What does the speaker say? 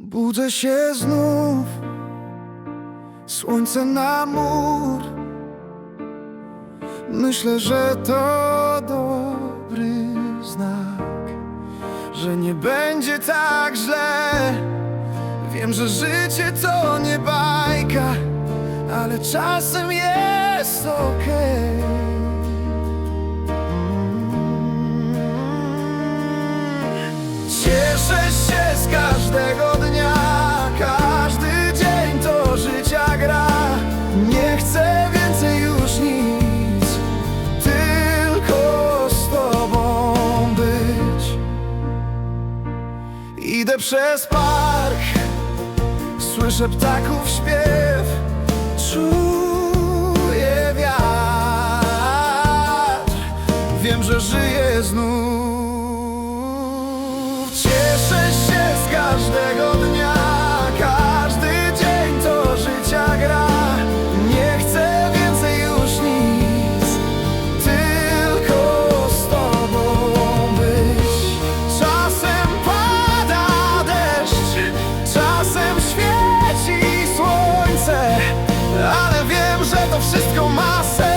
Budzę się znów. Słońce na mur. Myślę, że to dobry znak Że nie będzie tak źle. Wiem, że życie to nie bajka Ale czasem jest Idę przez park Słyszę ptaków śpiew Czuję wiatr. Wiem, że żyję znów. Cieszę że to wszystko ma sens